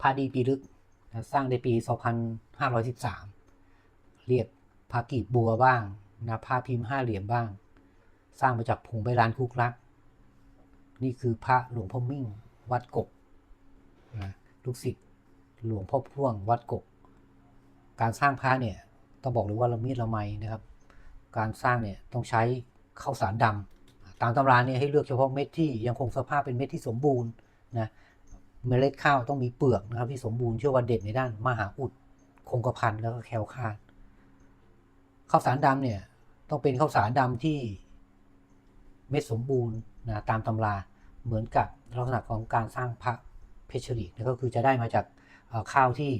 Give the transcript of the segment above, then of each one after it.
พระดีปีลึกนะสร้างในปี 2513 เรียกพระกีบบัวบ้างนะพระพิมพ์ห้าเหลี่ยมบ้าง สร้างมาจากผงใบลานคุกลัก นี่คือพระหลวงพ่อมิ่ง วัดกกนะลูกศิษย์หลวงพ่อพ่วงวัดกก การสร้างพระเนี่ยต้องบอกเลยว่าละเมีดละไมนะครับ การสร้างเนี่ยต้องใช้ข้าวสารดำตามตำราเนี่ยให้เลือกเฉพาะเม็ดที่ยังคงสภาพเป็นเม็ดที่สมบูรณ์นะ เมล็ดข้าวต้องมีเปลือกนะครับ ที่สมบูรณ์เชื่อว่าเด่นในด้านมหาอุด คงกระพันแล้วก็แคลคาดข้าวสารดำเนี่ยต้องเป็นข้าวสารดำที่เม็ดสมบูรณ์นะตามตำราเหมือนกับลักษณะของการสร้างพระเพชรีกนะก็คือจะได้มาจากข้าวที่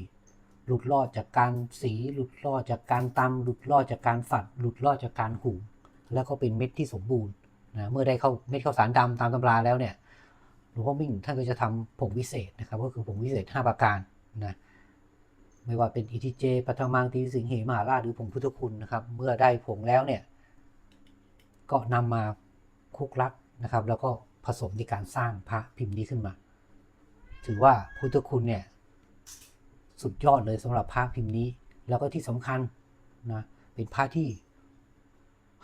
หลุดรอดจากการสีหลุดรอดจากการตำหลุดรอดจากการฝัด หลุดรอดจากการหุงแล้วก็เป็นเม็ดที่สมบูรณ์นะเมื่อได้เข้าเม็ดข้าวสารดำตามตำราแล้วเนี่ย ลวงพ่อมิ่งท่านก็จะทำผงวิเศษนะครับ ก็คือผงวิเศษ 5 ประการนะไม่ว่าเป็นอิทิเจปัทมังตีสิงเหมหาราชหรือผงพุทธคุณนะครับ เมื่อได้ผงแล้วเนี่ย ก็นำมาคุกลักนะครับ แล้วก็ผสมในการสร้างพระพิมพ์นี้ขึ้นมา ถือว่าพุทธคุณเนี่ยสุดยอดเลยสำหรับพระพิมพ์นี้ แล้วก็ที่สำคัญนะเป็นพระที่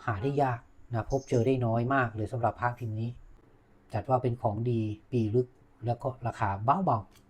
หาได้ยากนะพบเจอได้น้อยมากเลยสำหรับพระพิมพ์นี้ จัดว่าเป็นของดีปีลึกแล้วก็ราคาเบาๆ